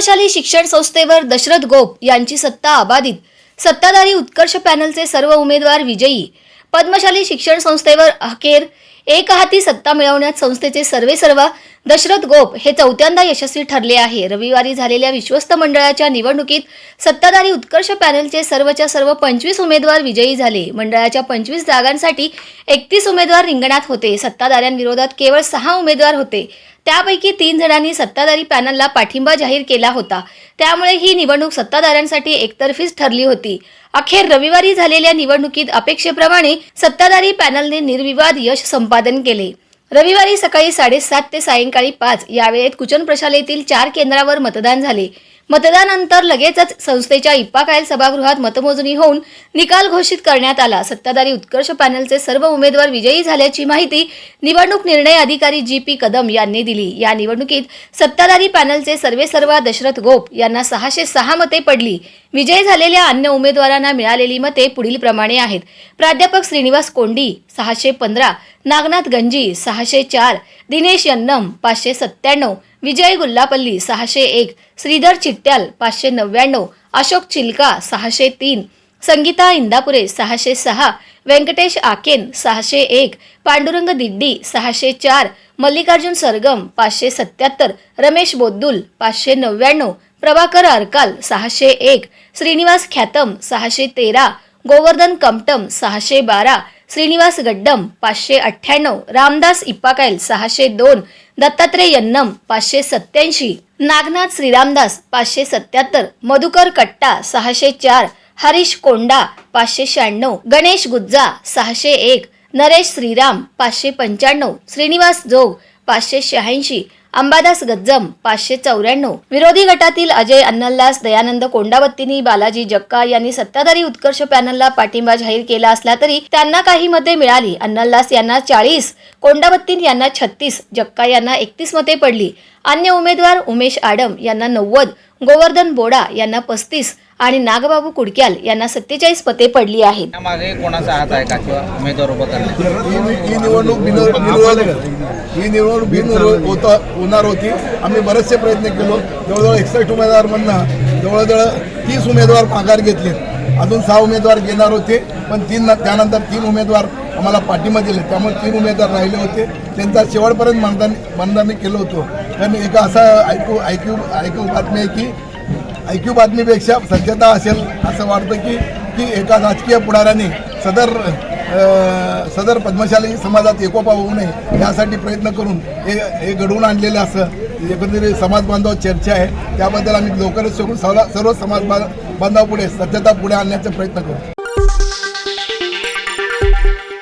पद्मशाली शिक्षण संस्थेवर दशरथ गोप यांची सत्ता अबाधित. सत्ताधारी उत्कर्ष पॅनलचे सर्व उमेदवार विजयी. पद्मशाली शिक्षण संस्थेवर अखेर एक हाती सत्ता मिळवण्यात संस्थेचे सर्वे सर्व दशरथ गोप हे चौथ्यांदा यशस्वी ठरले आहे. रविवारी झालेल्या विश्वस्त मंडळाच्या निवडणुकीत सत्ताधारी उत्कर्ष पॅनलचे सर्वच्या सर्व पंचवीस उमेदवार विजयी झाले. मंडळाच्या पंचवीस जागांसाठी एकतीस उमेदवार रिंगणात होते. सत्ताधाऱ्यांविरोधात केवळ सहा उमेदवार होते. त्यापैकी तीन जणांनी सत्ताधारी पॅनलला पाठिंबा जाहीर केला होता. त्यामुळे ही निवडणूक सत्ताधाऱ्यांसाठी एकतर्फीच ठरली होती. अखेर रविवारी झालेल्या निवडणुकीत अपेक्षेप्रमाणे सत्ताधारी पॅनलने निर्विवाद यश संपादन केले. रविवारी सकाळी साडेसात ते सायंकाळी पाच या वेळेत कुचन प्रशालेतील चार केंद्रावर मतदान झाले. मतदानानंतर लगेचच संस्थेच्या इप्पा कायल सभागृहात मतमोजणी होऊन निकाल घोषित करण्यात आला. सत्ताधारी उत्कर्ष पॅनलचे सर्व उमेदवार विजयी झाल्याची माहिती निवडणूक निर्णय अधिकारी जी पी कदम यांनी दिली. या निवडणुकीत सत्ताधारी पॅनलचे सर्वे सर्वा दशरथ गोप यांना सहाशे सहा मते पडली. विजयी झालेल्या अन्य उमेदवारांना मिळालेली मते पुढील प्रमाणे आहेत. प्राध्यापक श्रीनिवास कोंडी सहाशे पंधरा नागनाथ गंजी सहाशे चार दिनेश यन्नम पाचशे सत्त्याण्णव विजय गुल्लापल्ली सहाशे एक श्रीधर चिट्ट्याल पाचशे नव्याण्णव अशोक चिलका सहाशे तीन संगीता इंदापुरे सहाशे सहा व्यंकटेश आकेन सहाशे एक पांडुरंग दिड्डी सहाशे चार मल्लिकार्जुन सरगम पाचशे सत्याहत्तर रमेश बोद्दुल पाचशे नव्याण्णव. प्रभाकर अरकाल सहाशे एक. श्रीनिवास ख्यातम सहाशे तेरा. गोवर्धन कमटम सहाशे बारा. श्रीनिवास गड्डम पाचशे अठ्ठ्याण्णव. रामदास इप्पाकायल सहाशे दोन. दत्तात्रय यन्नम पाचशे सत्याऐंशी नागनाथ श्रीरामदास पाचशे सत्याहत्तर मधुकर कट्टा सहाशे चार. हरीश कोंडा पाचशे शहाण्णव. गणेश गुज्जा सहाशे एक. नरेश श्रीराम पाचशे पंच्याण्णव श्रीनिवास जोग पाचशे शहाऐंशी अंबादास गज्जम पाचशे चौऱ्याण्णव. विरोधी गटातील अजय अन्नल्लास दयानंद कोंडावत्तीनी बालाजी जक्का यांनी सत्ताधारी उत्कर्ष पॅनलला पाठिंबा जाहीर केला असला तरी त्यांना काही मते मिळाली. अन्नल्लास यांना चाळीस कोंडावत्तीन यांना छत्तीस जक्का यांना एकतीस मते पडली. अन्य उमेदवार उमेश आडम यांना नव्वद गोवर्धन बोडा यांना पस्तीस आणि नागबाबू कुडक्याल यांना सत्तेचाळीस मते पडली आहेत. त्यामागे कोणाचा हात आहे का किंवा उमेदवार उभं करण्यात ही ही निवडणूक बिनविरोध ही निवडणूक बिनविरोध होता होणार होती. आम्ही बरेचसे प्रयत्न केलो. जवळजवळ एकसष्ट उमेदवारांमधनं जवळजवळ तीस उमेदवार माघार घेतलेत. अजून सहा उमेदवार घेणार होते पण तीन त्यानंतर तीन उमेदवार आम्हाला पाठिंबा दिले. त्यामुळे तीन उमेदवार राहिले होते. त्यांचा शेवटपर्यंत मतदान मतदान केलं होतं. पण एक असं ऐकू ऐकू ऐकू बातमी आहे की ऐक्यू बातमीपेक्षा सत्यता असेल असं वाटतं की की एका राजकीय पुढाऱ्याने सदर सदर पद्मशाली समाजात एकोपा होऊ नये यासाठी प्रयत्न करून हे हे घडवून आणलेलं असं एकंदरीत समाज बांधव चर्चा आहे. त्याबद्दल आम्ही लवकरच सर्व सर्व समाज बांधवापुढे सत्यता पुढे आणण्याचा प्रयत्न करू.